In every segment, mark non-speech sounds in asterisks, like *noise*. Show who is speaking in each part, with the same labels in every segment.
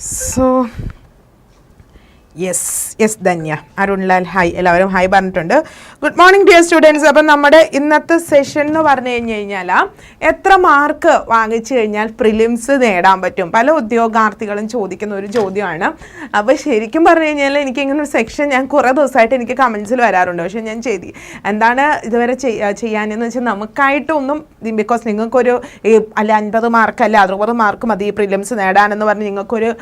Speaker 1: So yes yes Dhanya Arunlal hi എല്ലാവരും hi പറഞ്ഞിട്ടുണ്ട്. Good morning dear students അപ്പം നമ്മുടെ ഇന്നത്തെ സെഷൻ എന്ന് പറഞ്ഞു കഴിഞ്ഞ് കഴിഞ്ഞാൽ എത്ര മാർക്ക് വാങ്ങിച്ചു കഴിഞ്ഞാൽ പ്രിലിംസ് നേടാൻ പറ്റും? പല ഉദ്യോഗാർത്ഥികളും ചോദിക്കുന്ന ഒരു ചോദ്യമാണ്. അപ്പോൾ ശരിക്കും പറഞ്ഞു കഴിഞ്ഞാൽ എനിക്ക് ഇങ്ങനെ ഒരു സെക്ഷൻ ഞാൻ കുറേ ദിവസമായിട്ട് എനിക്ക് കമൻസിൽ വരാറുണ്ട്. പക്ഷേ ഞാൻ ചെയ്തി എന്താണ് ഇതുവരെ ചെയ്യ- ചെയ്യാനെന്ന് വെച്ചാൽ നമുക്കായിട്ടൊന്നും ബിക്കോസ് നിങ്ങൾക്കൊരു അല്ല അൻപത് മാർക്ക് അല്ല അറുപത് മാർക്ക് മതി പ്രിലിംസ് നേടാനെന്ന് പറഞ്ഞ് നിങ്ങൾക്കൊരു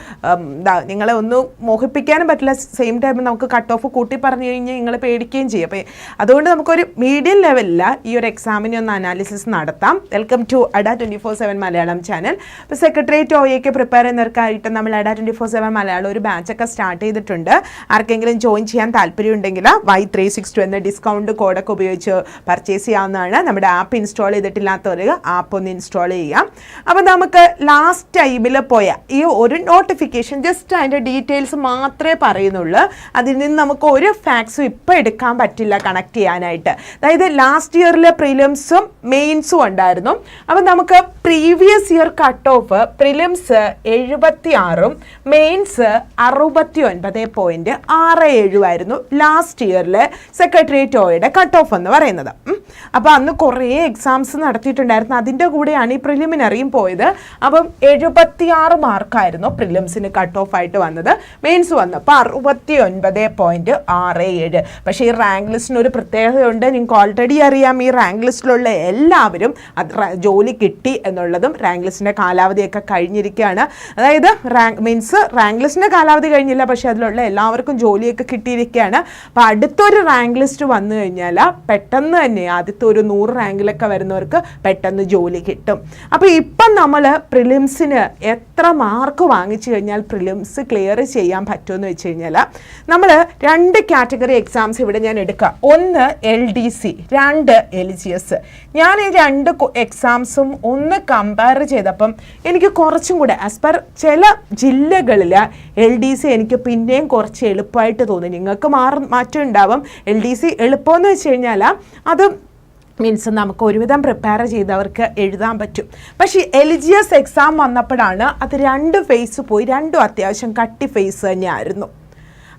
Speaker 1: നിങ്ങളെ ഒന്ന് മോഹിപ്പിക്കാനും പറ്റില്ല. സെയിം ടൈമിൽ നമുക്ക് കട്ട് ഓഫ് കൂട്ടി പറഞ്ഞു കഴിഞ്ഞാൽ നിങ്ങൾ പേടിക്കുകയും ചെയ്യും. അപ്പോൾ അതുകൊണ്ട് നമുക്കൊരു മീഡിയം ലെവലിൽ ഈ ഒരു എക്സാമിനെ ഒന്ന് അനാലിസിസ് നടത്താം. Welcome to Adda twenty four seven Malayalam channel അപ്പോൾ സെക്രട്ടേറിയറ്റ് ഒയൊക്കെ പ്രിപ്പയർ ചെയ്യുന്നവർക്കായിട്ട് നമ്മൾ Adda twenty four seven Malayalam ഒരു ബാച്ചൊക്കെ സ്റ്റാർട്ട് ചെയ്തിട്ടുണ്ട്. ആർക്കെങ്കിലും ജോയിൻ ചെയ്യാൻ താല്പര്യമുണ്ടെങ്കിൽ വൈ ത്രീ സിക്സ് ടു എന്ന ഡിസ്കൗണ്ട് കോഡൊക്കെ ഉപയോഗിച്ച് പർച്ചേസ് ചെയ്യാവുന്നതാണ്. നമ്മുടെ ആപ്പ് ഇൻസ്റ്റാൾ ചെയ്തിട്ടില്ലാത്തവർ ആപ്പ് ഒന്ന് ഇൻസ്റ്റാൾ ചെയ്യാം. അപ്പോൾ നമുക്ക് ലാസ്റ്റ് ടൈമിൽ പോയ ഈ ഒരു നോട്ടിഫിക്കേഷൻ ജസ്റ്റ് അതിന്റെ ഡീറ്റെയിൽസ് മാത്രമേ പറയുന്നുള്ളൂ. അതിൽ നിന്ന് നമുക്ക് ഒരു ഫാക്സും ഇപ്പം എടുക്കാൻ പറ്റില്ല കണക്ട് ചെയ്യാനായിട്ട്. അതായത് ലാസ്റ്റ് ഇയറിലെ പ്രിലിംസും മെയിൻസും ഉണ്ടായിരുന്നു. അപ്പം നമുക്ക് previous year cut off prelims എഴുപത്തി ആറും മെയിൻസ് അറുപത്തി ഒൻപത് പോയിന്റ് ആറ് ഏഴുമായിരുന്നു ലാസ്റ്റ് ഇയറിലെ സെക്രട്ടേറിയറ്റ് ഓയുടെ കട്ട് ഓഫ് എന്ന് പറയുന്നത്. അപ്പോൾ അന്ന് കുറേ എക്സാംസ് നടത്തിയിട്ടുണ്ടായിരുന്നു. അതിന്റെ കൂടെയാണ് ഈ പ്രിലിമിനറിയും പോയത്. അപ്പം എഴുപത്തിയാറ് മാർക്കായിരുന്നു പ്രിലിംസിന് കട്ട് ഓഫ് ആയിട്ട് വന്നത്. മെയിൻസ് വന്നു അപ്പോൾ അറുപത്തി ഒൻപത് പോയിന്റ് ആറ് ഏഴ്. പക്ഷേ ഈ റാങ്ക് ലിസ്റ്റിന് ഒരു പ്രത്യേകതയുണ്ട്. നിങ്ങൾക്ക് ഓൾറെഡി അറിയാം ഈ റാങ്ക് ലിസ്റ്റിലുള്ള എല്ലാവരും ജോലി കിട്ടി എന്നുള്ളതും റാങ്ക് ലിസ്റ്റിന്റെ കാലാവധിയൊക്കെ കഴിഞ്ഞിരിക്കുകയാണ്. അതായത് റാങ്ക് മീൻസ് റാങ്ക് ലിസ്റ്റിന്റെ കാലാവധി കഴിഞ്ഞില്ല പക്ഷേ അതിലുള്ള എല്ലാവർക്കും ജോലിയൊക്കെ കിട്ടിയിരിക്കുകയാണ്. അപ്പോൾ അടുത്തൊരു റാങ്ക് ലിസ്റ്റ് വന്നു കഴിഞ്ഞാൽ പെട്ടെന്ന് തന്നെ ആദ്യത്തെ ഒരു നൂറ് റാങ്കിലൊക്കെ വരുന്നവർക്ക് പെട്ടെന്ന് ജോലി കിട്ടും. അപ്പോൾ ഇപ്പം നമ്മൾ പ്രിലിംസിന് എത്ര മാർക്ക് വാങ്ങിച്ചു കഴിഞ്ഞാൽ പ്രിലിംസ് ക്ലിയർ ചെയ്യാൻ പറ്റുമെന്ന് വെച്ച് കഴിഞ്ഞാൽ നമ്മൾ രണ്ട് കാറ്റഗറി എക്സാംസ് ഇവിടെ ഞാൻ എടുക്കുക ഒന്ന് എൽ ഡി സി രണ്ട് എൽ ജി എസ് ഞാൻ ഈ രണ്ട് എക്സാംസും ഒന്ന് കമ്പയർ ചെയ്തപ്പം എനിക്ക് കുറച്ചും കൂടെ ആസ് പെർ ചില ജില്ലകളിൽ എൽ ഡി സി എനിക്ക് പിന്നെയും കുറച്ച് എളുപ്പമായിട്ട് തോന്നി. നിങ്ങൾക്ക് മാറും മാറ്റം ഉണ്ടാവും. എൽ ഡി സി എളുപ്പമെന്ന് വെച്ച് കഴിഞ്ഞാൽ അത് മീൻസ് നമുക്ക് ഒരുവിധം പ്രിപ്പയർ ചെയ്തവർക്ക് എഴുതാൻ പറ്റും. പക്ഷേ എലിജിയസ് എക്സാം വന്നപ്പോഴാണ് അത് രണ്ട് ഫേസ് പോയി രണ്ടും അത്യാവശ്യം കട്ടി ഫേസ് തന്നെയായിരുന്നു.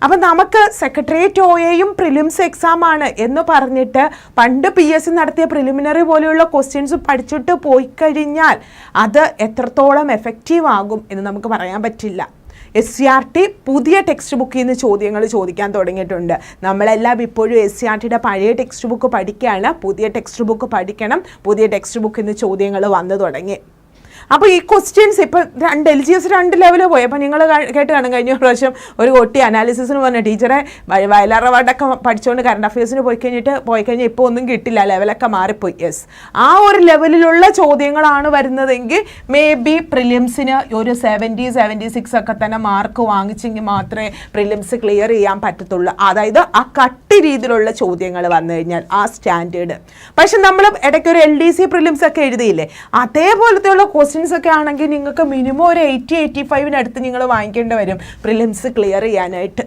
Speaker 1: അപ്പം നമുക്ക് സെക്രട്ടേറിയറ്റ് ഒയെയും പ്രിലിംസ് എക്സാം ആണ് എന്ന് പറഞ്ഞിട്ട് പണ്ട് പി എസ് സി നടത്തിയ പ്രിലിമിനറി പോലെയുള്ള ക്വസ്റ്റ്യൻസ് പഠിച്ചിട്ട് പോയി കഴിഞ്ഞാൽ അത് എത്രത്തോളം എഫക്റ്റീവ് ആകും എന്ന് നമുക്ക് പറയാൻ പറ്റില്ല. എസ് സി ആർ ടി പുതിയ ടെക്സ്റ്റ് ബുക്കിൽ നിന്ന് ചോദ്യങ്ങൾ ചോദിക്കാൻ തുടങ്ങിയിട്ടുണ്ട്. നമ്മളെല്ലാം ഇപ്പോഴും എസ് സി ആർ ടിയുടെ പഴയ ടെക്സ്റ്റ് ബുക്ക് പഠിക്കുകയാണ്. പുതിയ ടെക്സ്റ്റ് ബുക്ക് പഠിക്കണം. പുതിയ ടെക്സ്റ്റ് ബുക്കിൽ നിന്ന് ചോദ്യങ്ങൾ വന്നു തുടങ്ങി. അപ്പോൾ ഈ ക്വസ്റ്റ്യൻസ് ഇപ്പോൾ രണ്ട് എൽ ജി എസ് രണ്ട് ലെവലിൽ പോയി. അപ്പോൾ നിങ്ങൾ കേട്ട് കാണും. കഴിഞ്ഞ പ്രാവശ്യം ഒരു കുട്ടി അനാലിസിസിന് പറഞ്ഞ ടീച്ചറെ വയ- വയലാർ അവാർഡൊക്കെ പഠിച്ചുകൊണ്ട് കറണ്ട് അഫയേഴ്സിന് പോയി കഴിഞ്ഞിട്ട് പോയി കഴിഞ്ഞാൽ ഇപ്പോൾ ഒന്നും കിട്ടില്ല. ലെവലൊക്കെ മാറിപ്പോയി. യെസ് ആ ഒരു ലെവലിലുള്ള ചോദ്യങ്ങളാണ് വരുന്നതെങ്കിൽ മേ ബി പ്രിലിംസിന് ഒരു സെവന്റി സെവന്റി സിക്സ് ഒക്കെ തന്നെ മാർക്ക് വാങ്ങിച്ചെങ്കിൽ മാത്രമേ പ്രിലിംസ് ക്ലിയർ ചെയ്യാൻ പറ്റത്തുള്ളൂ. അതായത് ആ കട്ടി രീതിയിലുള്ള ചോദ്യങ്ങൾ വന്നു കഴിഞ്ഞാൽ ആ സ്റ്റാൻഡേർഡ് പക്ഷെ നമ്മൾ ഇടയ്ക്ക് ഒരു എൽ ഡി സി പ്രിലിംസ് ഒക്കെ എഴുതിയില്ലേ? അതേപോലത്തെയുള്ള ക്വസ്റ്റ്യൻസ് ഒക്കെ ആണെങ്കിൽ നിങ്ങൾക്ക് മിനിമം ഒരു എയ്റ്റി എയ്റ്റി ഫൈവിനടുത്ത് നിങ്ങൾ വാങ്ങിക്കേണ്ടി വരും. പ്രിലിംസ് ക്ലിയർ ചെയ്യാനായിട്ട്.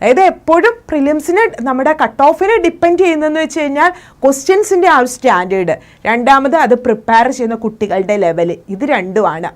Speaker 1: അതായത് എപ്പോഴും പ്രിലിംസിനെ നമ്മുടെ കട്ട് ഓഫിനെ ഡിപ്പെൻഡ് ചെയ്യുന്നതെന്ന് വെച്ച് കഴിഞ്ഞാൽ ക്വസ്റ്റ്യൻസിന്റെ ആ ഒരു സ്റ്റാൻഡേർഡ് രണ്ടാമത് അത് പ്രിപ്പയർ ചെയ്യുന്ന കുട്ടികളുടെ ലെവൽ ഇത് രണ്ടുമാണ്.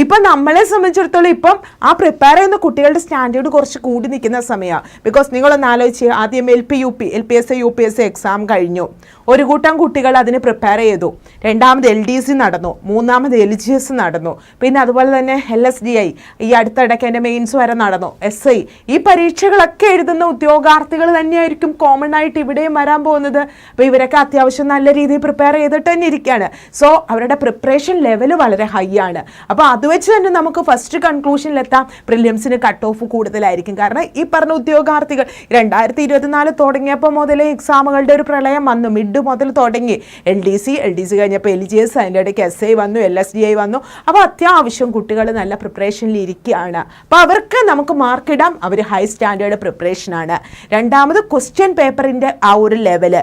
Speaker 1: ഇപ്പം നമ്മളെ സംബന്ധിച്ചിടത്തോളം ഇപ്പം ആ പ്രിപ്പയർ ചെയ്യുന്ന കുട്ടികളുടെ സ്റ്റാൻഡേർഡ് കുറച്ച് കൂടി നിൽക്കുന്ന സമയമാണ് ബിക്കോസ് നിങ്ങളൊന്ന് ആലോചിച്ച് ആദ്യം L P U P L P S U P S exam കഴിഞ്ഞു. ഒരു കൂട്ടം കുട്ടികൾ അതിന് പ്രിപ്പയർ ചെയ്തു. രണ്ടാമത് എൽ ഡി സി നടന്നു. മൂന്നാമത് എൽ ജി എസ് നടന്നു. പിന്നെ അതുപോലെ തന്നെ എൽ എസ് ഡി ഐ ഈ അടുത്തിടയ്ക്ക് എന്റെ മെയിൻസ് വരെ നടന്നു. എസ് ഐ ഈ പരീക്ഷകളൊക്കെ എഴുതുന്ന ഉദ്യോഗാർത്ഥികൾ തന്നെയായിരിക്കും കോമൺ ആയിട്ട് ഇവിടെയും വരാൻ പോകുന്നത്. അപ്പോൾ ഇവരൊക്കെ അത്യാവശ്യം നല്ല രീതിയിൽ പ്രിപ്പയർ ചെയ്തിട്ട് തന്നെ ഇരിക്കുകയാണ്. സോ അവരുടെ പ്രിപ്പറേഷൻ ലെവൽ വളരെ ഹൈ ആണ്. അപ്പോൾ അത് വെച്ച് തന്നെ നമുക്ക് ഫസ്റ്റ് കൺക്ലൂഷനിലെത്താം പ്രിലിയംസിന് കട്ട് ഓഫ് കൂടുതലായിരിക്കും. കാരണം ഈ പറഞ്ഞ ഉദ്യോഗാർത്ഥികൾ രണ്ടായിരത്തി ഇരുപത്തിനാല് തുടങ്ങിയപ്പോൾ മുതലേ എക്സാമുകളുടെ ഒരു പ്രളയം വന്നു. മിഡ് മുതൽ തുടങ്ങി. L D C L D C കഴിഞ്ഞപ്പോൾ എൽ ജി എസ് അതിന്റെ ഇടയ്ക്ക് എസ് ഐ വന്നു എൽ എസ് ഡി ഐ വന്നു. അപ്പോൾ അത്യാവശ്യം കുട്ടികൾ നല്ല പ്രിപ്പറേഷനിൽ ഇരിക്കുകയാണ്. അപ്പോൾ അവർക്ക് നമുക്ക് മാർക്കിടാം അവർ ഹൈ സ്റ്റാൻഡേർഡ് പ്രിപ്പറേഷനാണ് രണ്ടാമത് ക്വസ്റ്റ്യൻ പേപ്പറിന്റെ ആ ഒരു level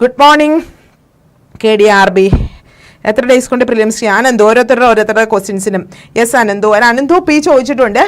Speaker 1: good morning K D R B എത്ര ഡേയ്സ് കൊണ്ട് പ്രിലിംസ് അനന്തു ഓരോരുത്തരുടെ ഓരോരുത്തരുടെ ക്വസ്റ്റ്യൻസിനും യെസ് അനന്തു. അനന്തു പി ചോദിച്ചിട്ടുണ്ട്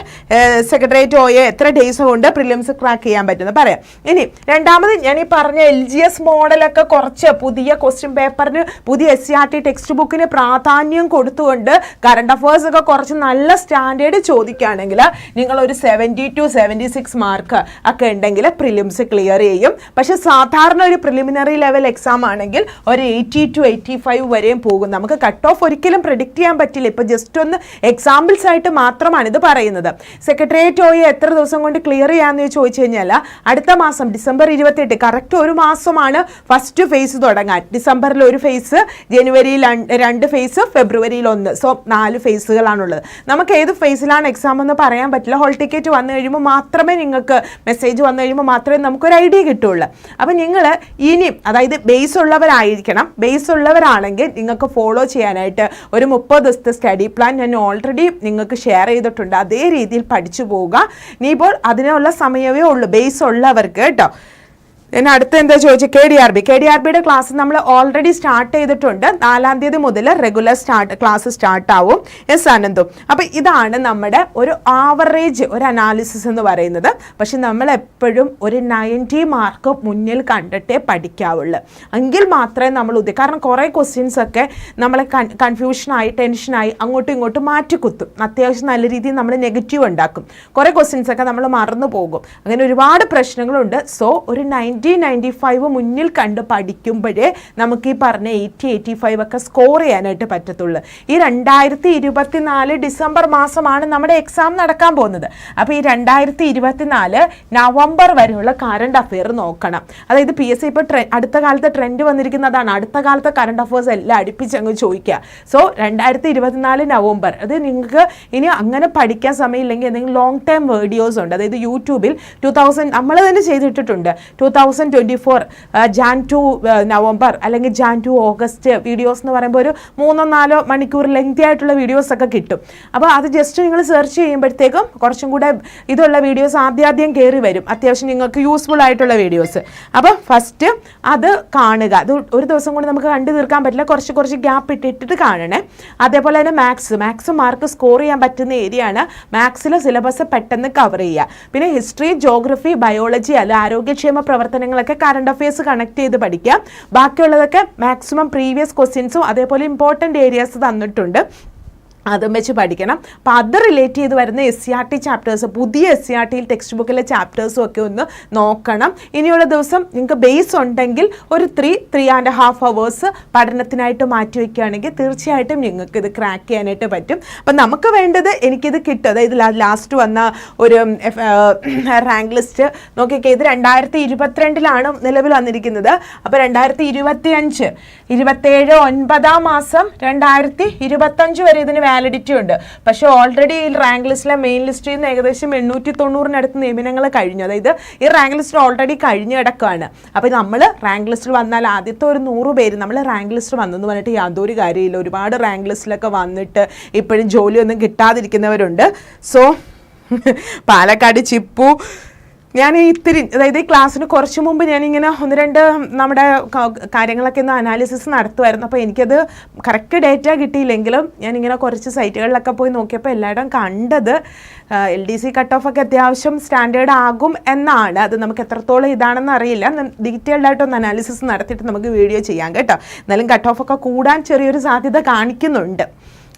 Speaker 1: സെക്രട്ടേറിയറ്റ് ഓയെ എത്ര ഡേയ്സ് കൊണ്ട് പ്രിലിംസ് ക്രാക്ക് ചെയ്യാൻ പറ്റുന്നത് പറയാം. ഇനി രണ്ടാമത് ഞാൻ ഈ പറഞ്ഞ എൽ ജി എസ് മോഡലൊക്കെ കുറച്ച് പുതിയ ക്വസ്റ്റ്യൻ പേപ്പറിന് പുതിയ S C R T text ബുക്കിന് പ്രാധാന്യം കൊടുത്തുകൊണ്ട് കറണ്ട് അഫയേഴ്സ് ഒക്കെ കുറച്ച് നല്ല സ്റ്റാൻഡേർഡ് ചോദിക്കുകയാണെങ്കിൽ നിങ്ങൾ ഒരു seventy two seventy six mark ഒക്കെ ഉണ്ടെങ്കിൽ പ്രിലിംസ് ക്ലിയർ ചെയ്യും. പക്ഷേ സാധാരണ ഒരു പ്രിലിമിനറി ലെവൽ എക്സാം ആണെങ്കിൽ ഒരു എയ്റ്റി ടു എയ്റ്റി ഫൈവ് വരെയും പോകും. നമുക്ക് കട്ട് ഓഫ് ഒരിക്കലും പ്രിഡിക്റ്റ് ചെയ്യാൻ പറ്റില്ല. ഇപ്പോൾ ജസ്റ്റ് ഒന്ന് എക്സാമ്പിൾസ് ആയിട്ട് മാത്രമാണ് ഇത് പറയുന്നത്. സെക്രട്ടേറിയറ്റ് ഓയെ എത്ര ദിവസം കൊണ്ട് ക്ലിയർ ചെയ്യാമെന്ന് ചോദിച്ചു കഴിഞ്ഞാൽ അടുത്ത മാസം ഡിസംബർ ഇരുപത്തെട്ട് കറക്റ്റ് ഒരു മാസമാണ് ഫസ്റ്റ് ഫേസ് തുടങ്ങാൻ. ഡിസംബറിൽ ഒരു ഫേസ് ജനുവരിയിൽ രണ്ട് രണ്ട് ഫേസ് ഫെബ്രുവരിയിൽ ഒന്ന്. സോ നാല് ഫേസുകളാണുള്ളത് നമുക്ക് ഏത് ഫേസിലാണ് എക്സാം എന്ന് പറയാൻ പറ്റില്ല. ഹോൾ ടിക്കറ്റ് വന്നു കഴിയുമ്പോൾ മാത്രമേ നിങ്ങൾക്ക് മെസ്സേജ് വന്നു കഴിയുമ്പോൾ മാത്രമേ നമുക്കൊരു ഐഡിയ കിട്ടുള്ളൂ. അപ്പം നിങ്ങൾ ഇനിയും അതായത് ബേസ് ഉള്ളവരായിരിക്കണം. ബേസ് ഉള്ളവരാണെങ്കിൽ നിങ്ങൾക്ക് ഫോളോ ചെയ്യാനായിട്ട് ഒരു മുപ്പത് ദിവസത്തെ സ്റ്റഡി പ്ലാൻ ഞാൻ ഓൾറെഡി നിങ്ങൾക്ക് ഷെയർ ചെയ്തിട്ടുണ്ട്. അതേ രീതിയിൽ പഠിച്ചു പോവുക. ഇനിയിപ്പോൾ അതിനുള്ള സമയമേ ഉള്ളൂ. ബേസ് ഉള്ളവർക്ക് കേട്ടോ. പിന്നെ അടുത്ത എന്താ ചോദിച്ചത് K D R B K D R ബിയുടെ ക്ലാസ് നമ്മൾ ഓൾറെഡി സ്റ്റാർട്ട് ചെയ്തിട്ടുണ്ട്. നാലാം തീയതി മുതൽ റെഗുലർ സ്റ്റാർട്ട് ക്ലാസ് സ്റ്റാർട്ട് ആവും. എസ് ആനന്ദും അപ്പം ഇതാണ് നമ്മുടെ ഒരു ആവറേജ് ഒരു അനാലിസിസ് എന്ന് പറയുന്നത്. പക്ഷെ നമ്മൾ എപ്പോഴും ഒരു നയന്റി മാർക്ക് മുന്നിൽ കണ്ടിട്ടേ പഠിക്കാവുള്ളൂ. എങ്കിൽ മാത്രമേ നമ്മൾ ഉദ്ദേശം കാരണം കുറേ ക്വസ്റ്റ്യൻസ് ഒക്കെ നമ്മളെ കൺഫ്യൂഷനായി ടെൻഷനായി അങ്ങോട്ടും ഇങ്ങോട്ടും മാറ്റിക്കുത്തും. അത്യാവശ്യം നല്ല രീതിയിൽ നമ്മൾ നെഗറ്റീവ് ഉണ്ടാക്കും. കുറേ ക്വസ്റ്റ്യൻസ് ഒക്കെ നമ്മൾ മറന്നു പോകും. അങ്ങനെ ഒരുപാട് പ്രശ്നങ്ങളുണ്ട്. സോ ഒരു നയന്റി നയന്റി ഫൈവ് മുന്നിൽ കണ്ട് പഠിക്കുമ്പോഴേ നമുക്ക് ഈ പറഞ്ഞ എയ്റ്റി എയ്റ്റി ഫൈവ് ഒക്കെ സ്കോർ ചെയ്യാനായിട്ട് പറ്റത്തുള്ളൂ. ഈ രണ്ടായിരത്തി ഇരുപത്തിനാല് ഡിസംബർ മാസമാണ് നമ്മുടെ എക്സാം നടക്കാൻ പോകുന്നത്. അപ്പോൾ ഈ രണ്ടായിരത്തി ഇരുപത്തിനാല് നവംബർ വരെയുള്ള കറണ്ട് അഫെയർ നോക്കണം. അതായത് പി എസ് സി ഇപ്പോൾ ട്രെ അടുത്ത കാലത്ത് ട്രെൻഡ് വന്നിരിക്കുന്നതാണ്. അടുത്ത കാലത്തെ കറണ്ട് അഫേഴ്സ് എല്ലാം അടുപ്പിച്ചങ്ങ് ചോദിക്കുക. സോ രണ്ടായിരത്തി ഇരുപത്തിനാല് നവംബർ. അത് നിങ്ങൾക്ക് ഇനി അങ്ങനെ പഠിക്കാൻ സമയമില്ലെങ്കിൽ എന്തെങ്കിലും ലോങ് ടൈം വീഡിയോസ് ഉണ്ട്. അതായത് യൂട്യൂബിൽ ടു തൗസൻഡ് നമ്മൾ തന്നെ ചെയ്തിട്ടിട്ടുണ്ട്. Two thousand twenty four Jan to November അല്ലെങ്കിൽ ജാൻ ടു ഓഗസ്റ്റ് വീഡിയോസ് എന്ന് പറയുമ്പോൾ ഒരു മൂന്നോ നാലോ മണിക്കൂർ ലെങ്തി ആയിട്ടുള്ള വീഡിയോസ് ഒക്കെ കിട്ടും. അപ്പോൾ അത് ജസ്റ്റ് നിങ്ങൾ സെർച്ച് ചെയ്യുമ്പോഴത്തേക്കും കുറച്ചും കൂടെ ഇതുള്ള വീഡിയോസ് ആദ്യാദ്യം കയറി വരും. അത്യാവശ്യം നിങ്ങൾക്ക് യൂസ്ഫുൾ ആയിട്ടുള്ള വീഡിയോസ് അപ്പോൾ ഫസ്റ്റ് അത് കാണുക. അത് ഒരു ദിവസം കൊണ്ട് നമുക്ക് കണ്ടു തീർക്കാൻ പറ്റില്ല. കുറച്ച് കുറച്ച് ഗ്യാപ്പ് ഇട്ടിട്ട് കാണണേ. അതേപോലെ തന്നെ മാത്സ് മാത്സ് മാർക്ക് സ്കോർ ചെയ്യാൻ പറ്റുന്ന ഏരിയ ആണ് മാത്സിലെ സിലബസ് പെട്ടെന്ന് കവർ ചെയ്യുക. പിന്നെ ഹിസ്റ്ററി ജോഗ്രഫി ബയോളജി അല്ല ആരോഗ്യക്ഷേമ പ്രവർത്തനങ്ങളൊക്കെ കറണ്ട് അഫയേഴ്സ് കണക്ട് ചെയ്ത് പഠിക്കുക ബാക്കിയുള്ളതൊക്കെ മാക്സിമം പ്രീവിയസ് ക്വസ്റ്റ്യൻസും അതേപോലെ ഇമ്പോർട്ടന്റ് ഏരിയാസ് തന്നിട്ടുണ്ട്. അതും വെച്ച് പഠിക്കണം. അപ്പോൾ അത് റിലേറ്റ് ചെയ്ത് വരുന്ന S C R T chapters പുതിയ എസ് സി ആർ ടിയിൽ ടെക്സ്റ്റ് ബുക്കിലെ ചാപ്റ്റേഴ്സും ഒക്കെ ഒന്ന് നോക്കണം. ഇനിയുള്ള ദിവസം നിങ്ങൾക്ക് ബേസ് ഉണ്ടെങ്കിൽ ഒരു three three and half hours പഠനത്തിനായിട്ട് മാറ്റി വയ്ക്കുകയാണെങ്കിൽ തീർച്ചയായിട്ടും നിങ്ങൾക്ക് ഇത് ക്രാക്ക് ചെയ്യാനായിട്ട് പറ്റും. അപ്പം നമുക്ക് വേണ്ടത് എനിക്കിത് കിട്ടും. അതായത് ലാസ്റ്റ് വന്ന ഒരു റാങ്ക് ലിസ്റ്റ് നോക്കിയൊക്കെ ഇത് രണ്ടായിരത്തി ഇരുപത്തിരണ്ടിലാണ് നിലവിൽ വന്നിരിക്കുന്നത്. അപ്പോൾ രണ്ടായിരത്തി ഇരുപത്തി അഞ്ച് ഇരുപത്തേഴ് ഒൻപതാം മാസം രണ്ടായിരത്തി ഇരുപത്തഞ്ച് വരെ ഇതിന് വാലിഡിറ്റി ഉണ്ട്. പക്ഷെ ഓൾറെഡി ഈ റാങ്ക് ലിസ്റ്റിലെ മെയിൻ ലിസ്റ്റിൽ നിന്ന് ഏകദേശം എണ്ണൂറ്റി തൊണ്ണൂറിനടുത്ത് നിയമനങ്ങൾ കഴിഞ്ഞു. അതായത് ഈ റാങ്ക് ലിസ്റ്റ് ഓൾറെഡി കഴിഞ്ഞ് കിടക്കുകയാണ് അപ്പോൾ നമ്മൾ റാങ്ക് ലിസ്റ്റിൽ വന്നാൽ ആദ്യത്തെ ഒരു നൂറ് പേര് നമ്മൾ റാങ്ക് ലിസ്റ്റ് വന്നെന്ന് പറഞ്ഞിട്ട് യാതൊരു കാര്യമില്ല. ഒരുപാട് റാങ്ക് ലിസ്റ്റിലൊക്കെ വന്നിട്ട് ഇപ്പോഴും ജോലിയൊന്നും കിട്ടാതിരിക്കുന്നവരുണ്ട്. സോ *laughs* പാലക്കാട് ചിപ്പു ഞാൻ ഇത്തിരി അതായത് ഈ ക്ലാസ്സിന് കുറച്ച് മുമ്പ് ഞാനിങ്ങനെ ഒന്ന് രണ്ട് നമ്മുടെ കാര്യങ്ങളൊക്കെ ഒന്ന് അനാലിസിസ് നടത്തുമായിരുന്നു അപ്പോൾ എനിക്കത് കറക്റ്റ് ഡേറ്റ കിട്ടിയില്ലെങ്കിലും ഞാനിങ്ങനെ കുറച്ച് സൈറ്റുകളിലൊക്കെ പോയി നോക്കിയപ്പോൾ എല്ലായിടം കണ്ടത് L D C cut off ഒക്കെ അത്യാവശ്യം സ്റ്റാൻഡേർഡ് ആകും എന്നാണ്. അത് നമുക്ക് എത്രത്തോളം ഇതാണെന്ന് അറിയില്ല. ഡീറ്റെയിൽഡ് ആയിട്ടൊന്ന് അനാലിസിസ് നടത്തിയിട്ട് നമുക്ക് വീഡിയോ ചെയ്യാം കേട്ടോ. എന്നാലും കട്ട് ഓഫ് ഒക്കെ കൂടാൻ ചെറിയൊരു സാധ്യത കാണിക്കുന്നുണ്ട്.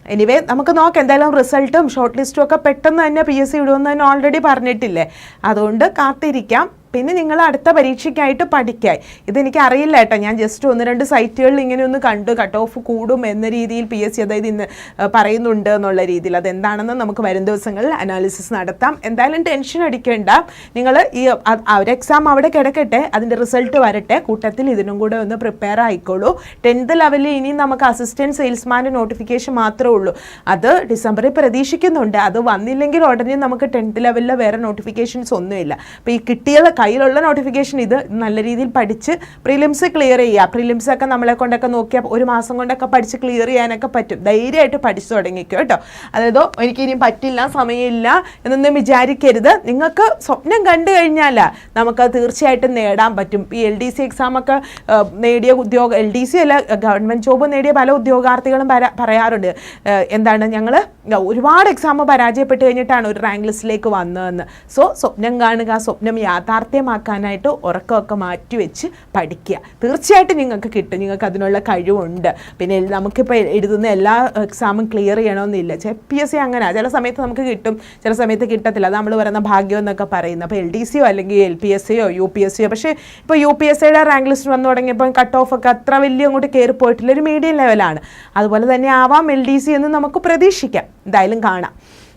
Speaker 1: എനിവേ നമുക്ക് നോക്കാം. എന്തായാലും റിസൾട്ടും ഷോർട്ട് ലിസ്റ്റും ഒക്കെ പെട്ടെന്ന് തന്നെ പി എസ് സി ഇടുമെന്ന് തന്നെ ഓൾറെഡി പറഞ്ഞിട്ടില്ലേ. അതുകൊണ്ട് കാത്തിരിക്കാം. പിന്നെ നിങ്ങൾ അടുത്ത പരീക്ഷയ്ക്കായിട്ട് പഠിക്കായി. ഇതെനിക്ക് അറിയില്ല കേട്ടോ. ഞാൻ ജസ്റ്റ് ഒന്ന് രണ്ട് സൈറ്റുകളിൽ ഇങ്ങനെ ഒന്ന് കണ്ടു. കട്ട് ഓഫ് കൂടും എന്ന രീതിയിൽ പി എസ് സി അതായത് ഇന്ന് പറയുന്നുണ്ട് എന്നുള്ള രീതിയിൽ. അതെന്താണെന്ന് നമുക്ക് വരും ദിവസങ്ങളിൽ അനാലിസിസ് നടത്താം. എന്തായാലും ടെൻഷൻ അടിക്കേണ്ട. നിങ്ങൾ ഈ ഒരു എക്സാം അവിടെ കിടക്കട്ടെ. അതിന്റെ റിസൾട്ട് വരട്ടെ. കൂട്ടത്തിൽ ഇതിനും കൂടെ ഒന്ന് പ്രിപ്പയർ ആയിക്കോളൂ. ടെൻത്ത് ലെവലിൽ ഇനി നമുക്ക് അസിസ്റ്റന്റ് സെയിൽസ്മാന്റെ നോട്ടിഫിക്കേഷൻ മാത്രമേ ഉള്ളൂ. അത് ഡിസംബറിൽ പ്രതീക്ഷിക്കുന്നുണ്ട്. അത് വന്നില്ലെങ്കിൽ ഉടനെ നമുക്ക് ടെൻത്ത് ലെവലിൽ വേറെ നോട്ടിഫിക്കേഷൻസ് ഒന്നുമില്ല. അപ്പോൾ ഈ കിട്ടിയ കയ്യിലുള്ള നോട്ടിഫിക്കേഷൻ ഇത് നല്ല രീതിയിൽ പഠിച്ച് പ്രിലിംസ് ക്ലിയർ ചെയ്യുക. പ്രിലിംസ് ഒക്കെ നമ്മളെ കൊണ്ടൊക്കെ നോക്കിയാൽ ഒരു മാസം കൊണ്ടൊക്കെ പഠിച്ച് ക്ലിയർ ചെയ്യാനൊക്കെ പറ്റും. ധൈര്യമായിട്ട് പഠിച്ചു തുടങ്ങിക്കോ കേട്ടോ. അതായത് എനിക്കിനി പറ്റില്ല സമയമില്ല എന്നൊന്നും വിചാരിക്കരുത്. നിങ്ങൾക്ക് സ്വപ്നം കണ്ടു കഴിഞ്ഞാൽ നമുക്ക് തീർച്ചയായിട്ടും നേടാൻ പറ്റും. ഈ എൽ ഡി സി എക്സാമൊക്കെ നേടിയ ഉദ്യോഗ എൽ ഡി സി അല്ല ഗവൺമെന്റ് ജോബ് നേടിയ പല ഉദ്യോഗാർത്ഥികളും പറയാറുണ്ട്. എന്താണ് ഞങ്ങൾ ഒരുപാട് എക്സാം പരാജയപ്പെട്ട് കഴിഞ്ഞിട്ടാണ് ഒരു റാങ്ക് ലിസ്റ്റിലേക്ക് വന്നതെന്ന്. സോ സ്വപ്നം കാണുക സ്വപ്നം സ്വപ്നം യാഥാർത്ഥ്യമാക്കാനായിട്ട് ഉറക്കമൊക്കെ മാറ്റി വെച്ച് പഠിക്കുക. തീർച്ചയായിട്ടും നിങ്ങൾക്ക് കിട്ടും. നിങ്ങൾക്ക് അതിനുള്ള കഴിവുണ്ട്. പിന്നെ നമുക്കിപ്പോൾ എഴുതുന്ന എല്ലാ എക്സാമും ക്ലിയർ ചെയ്യണമെന്നില്ല പി എസ് സി അങ്ങനെ ചില സമയത്ത് നമുക്ക് കിട്ടും. ചില സമയത്ത് കിട്ടത്തില്ല. അത് നമ്മൾ പറയുന്ന ഭാഗ്യം എന്നൊക്കെ പറയുന്നത് അപ്പോൾ എൽ ഡി സിയോ അല്ലെങ്കിൽ എൽ പി എസ് സിയോ യു പി എസ് സിയോ പക്ഷേ ഇപ്പോൾ യു പി എസ് സിയുടെ റാങ്ക് ലിസ്റ്റ് വന്നു തുടങ്ങിയപ്പോൾ കട്ട് ഓഫ് ഒക്കെ അത്ര വലിയ അങ്ങോട്ട് കയറി പോയിട്ടില്ല. ഒരു മീഡിയം ലെവലാണ് അതുപോലെ തന്നെ ആവാം എൽ ഡി സി എന്ന് നമുക്ക് പ്രതീക്ഷിക്കാം. എന്തായാലും കാണാം.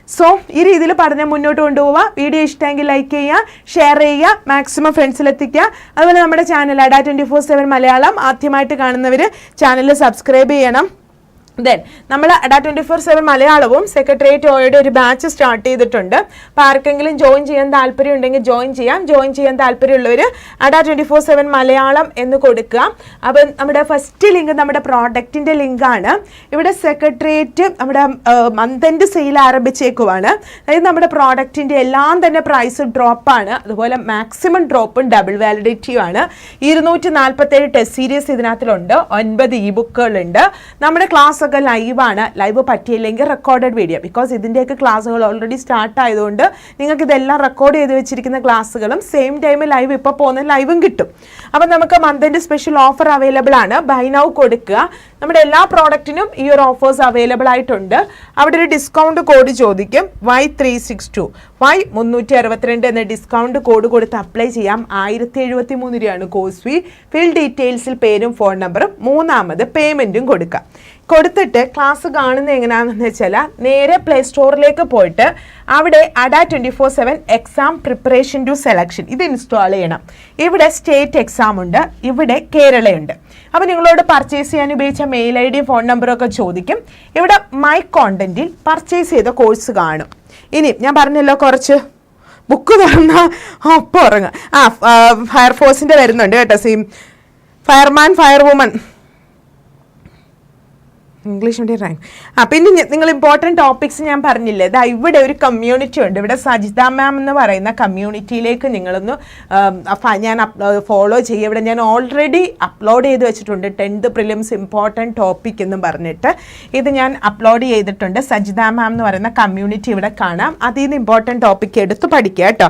Speaker 1: സോ ഈ രീതിയിൽ പഠനം മുന്നോട്ട് കൊണ്ടുപോവുക വീഡിയോ ഇഷ്ടമെങ്കിൽ ലൈക്ക് ചെയ്യുക ഷെയർ ചെയ്യുക മാക്സിമം ഫ്രണ്ട്സിലെത്തിക്കുക അതുപോലെ നമ്മുടെ channel Adda twenty four seven Malayalam. ആദ്യമായിട്ട് കാണുന്നവർ ചാനൽ സബ്സ്ക്രൈബ് ചെയ്യണം. ദെൻ നമ്മൾ അഡാ ട്വന്റി ഫോർ സെവൻ മലയാളവും സെക്രട്ടേറിയറ്റ് ഓയുടെ ഒരു ബാച്ച് സ്റ്റാർട്ട് ചെയ്തിട്ടുണ്ട്. അപ്പോൾ ആർക്കെങ്കിലും ജോയിൻ ചെയ്യാൻ താല്പര്യം ഉണ്ടെങ്കിൽ ജോയിൻ ചെയ്യാം. ജോയിൻ ചെയ്യാൻ താല്പര്യമുള്ളവർ Adda twenty four seven Malayalam എന്ന് കൊടുക്കുക. അപ്പം നമ്മുടെ ഫസ്റ്റ് ലിങ്ക് നമ്മുടെ പ്രോഡക്റ്റിന്റെ ലിങ്കാണ് ഇവിടെ സെക്രട്ടേറിയറ്റ് നമ്മുടെ മന്ത് സെയിൽ ആരംഭിച്ചേക്കുവാണ്. അതായത് നമ്മുടെ പ്രോഡക്റ്റിന്റെ എല്ലാം തന്നെ പ്രൈസ് ഡ്രോപ്പാണ് അതുപോലെ മാക്സിമം ഡ്രോപ്പും ഡബിൾ വാലിഡിറ്റിയും ആണ്. ഇരുന്നൂറ്റി നാൽപ്പത്തേഴ് ടെസ്റ്റ് സീരീസ് ഇതിനകത്തിലുണ്ട്. ഒൻപത് ഇ ബുക്കുകളുണ്ട് നമ്മുടെ ക്ലാസ് ഒക്കെ ലൈവാണ്. ലൈവ് പറ്റിയില്ലെങ്കിൽ റെക്കോർഡഡ് വീഡിയോ ബിക്കോസ് ഇതിന്റെയൊക്കെ ക്ലാസ്സുകൾ ഓൾറെഡി സ്റ്റാർട്ട് ആയതുകൊണ്ട് നിങ്ങൾക്ക് ഇതെല്ലാം റെക്കോർഡ് ചെയ്ത് വെച്ചിരിക്കുന്ന ക്ലാസ്സുകളും സെയിം ടൈം ലൈവ് ഇപ്പോൾ പോകുന്ന ലൈവും കിട്ടും. അപ്പം നമുക്ക് മന്തിന്റെ സ്പെഷ്യൽ ഓഫർ അവൈലബിൾ ആണ്. ബൈ നൗ കൊടുക്കുക. നമ്മുടെ എല്ലാ പ്രോഡക്റ്റിനും ഈ ഒരു ഓഫേഴ്സ് അവൈലബിൾ ആയിട്ടുണ്ട്. അവിടെ ഒരു ഡിസ്കൗണ്ട് കോഡ് ചോദിക്കും. Y three six two Y മുന്നൂറ്റി അറുപത്തിരണ്ട് എന്ന ഡിസ്കൗണ്ട് കോഡ് കൊടുത്ത് അപ്ലൈ ചെയ്യാം. ആയിരത്തി എഴുപത്തി മൂന്ന് രൂപയാണ് കോഴ്സ് ഫീ ഫിൽ ഡീറ്റെയിൽസിൽ പേരും ഫോൺ നമ്പറും മൂന്നാമത് പേയ്മെന്റും കൊടുക്കാം കൊടുത്തിട്ട് ക്ലാസ് കാണുന്നത് എങ്ങനെയാണെന്ന് വെച്ചാൽ നേരെ പ്ലേ സ്റ്റോറിലേക്ക് പോയിട്ട് അവിടെ Adda twenty four seven exam preparation to selection ഇത് ഇൻസ്റ്റാൾ ചെയ്യണം. ഇവിടെ സ്റ്റേറ്റ് എക്സാം ഉണ്ട്. ഇവിടെ കേരളയുണ്ട്. അപ്പോൾ നിങ്ങളോട് പർച്ചേസ് ചെയ്യാൻ ഉപയോഗിച്ച മെയിൽ ഐ ഡി ഫോൺ നമ്പറും ഒക്കെ ചോദിക്കും. ഇവിടെ മൈ കോണ്ടന്റിൽ പർച്ചേസ് ചെയ്ത കോഴ്സ് കാണും. ഇനി ഞാൻ പറഞ്ഞല്ലോ കുറച്ച്. ബുക്ക് തുറന്ന ഒപ്പം ഉറങ്ങുക ആ ഫയർഫോഴ്സിന്റെ വരുന്നുണ്ട് കേട്ടോ seam fireman fire woman English medium rank ആ പിന്നെ നിങ്ങൾ ഇമ്പോർട്ടന്റ് ടോപ്പിക്സ് ഞാൻ പറഞ്ഞില്ലേ? ഇതാ ഇവിടെ ഒരു കമ്മ്യൂണിറ്റി ഉണ്ട്. ഇവിടെ സജിത മാം എന്ന് പറയുന്ന കമ്മ്യൂണിറ്റിയിലേക്ക് നിങ്ങളൊന്ന് ഞാൻ ഫോളോ ചെയ്യുക. ഇവിടെ ഞാൻ ഓൾറെഡി അപ്ലോഡ് ചെയ്ത് വെച്ചിട്ടുണ്ട്. ടെൻത്ത് പ്രിലിംസ് ഇമ്പോർട്ടന്റ് ടോപ്പിക് എന്ന് പറഞ്ഞിട്ട്. ഇത് ഞാൻ അപ്ലോഡ് ചെയ്തിട്ടുണ്ട്. സജിത മാം എന്ന് പറയുന്ന കമ്മ്യൂണിറ്റി ഇവിടെ കാണാം. അതിൽ നിന്ന് ഇമ്പോർട്ടന്റ് ടോപ്പിക് എടുത്ത് പഠിക്കുക കേട്ടോ.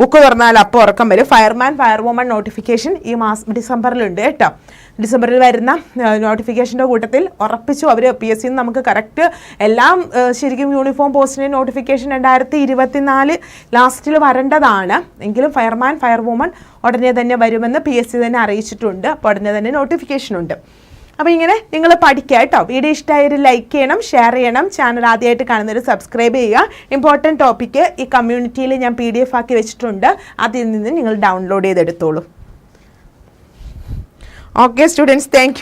Speaker 1: ബുക്ക് തുറന്നാൽ അപ്പോൾ ഉറക്കം വരും. ഫയർമാൻ ഫയർ വുമൺ നോട്ടിഫിക്കേഷൻ ഈ മാസം ഡിസംബറിലുണ്ട് കേട്ടോ. ഡിസംബറിൽ വരുന്ന നോട്ടിഫിക്കേഷന്റെ കൂട്ടത്തിൽ ഉറപ്പിച്ചു. അവർ പി എസ് സിന്ന് നമുക്ക് കറക്റ്റ് എല്ലാം ശരിക്കും യൂണിഫോം പോസ്റ്റിന്റെ നോട്ടിഫിക്കേഷൻ രണ്ടായിരത്തി ഇരുപത്തിനാല് ലാസ്റ്റിൽ വരേണ്ടതാണ്. എങ്കിലും ഫയർമാൻ ഫയർ വുമൺ ഉടനെ തന്നെ വരുമെന്ന് പി എസ് സി തന്നെ അറിയിച്ചിട്ടുണ്ട്. അപ്പോൾ ഉടനെ തന്നെ നോട്ടിഫിക്കേഷൻ ഉണ്ട്. അപ്പോൾ ഇങ്ങനെ നിങ്ങൾ പഠിക്കുക കേട്ടോ. വീഡിയോ ഇഷ്ടമായൊരു ലൈക്ക് ചെയ്യണം ഷെയർ ചെയ്യണം. ചാനൽ ആദ്യമായിട്ട് കാണുന്നവർ സബ്സ്ക്രൈബ് ചെയ്യുക. ഇമ്പോർട്ടന്റ് ടോപ്പിക്ക് ഈ കമ്മ്യൂണിറ്റിയിൽ ഞാൻ പി ഡി എഫ് ആക്കി വെച്ചിട്ടുണ്ട്. അതിൽ നിന്ന് നിങ്ങൾ ഡൗൺലോഡ് ചെയ്തെടുത്തോളൂ. Okay students thank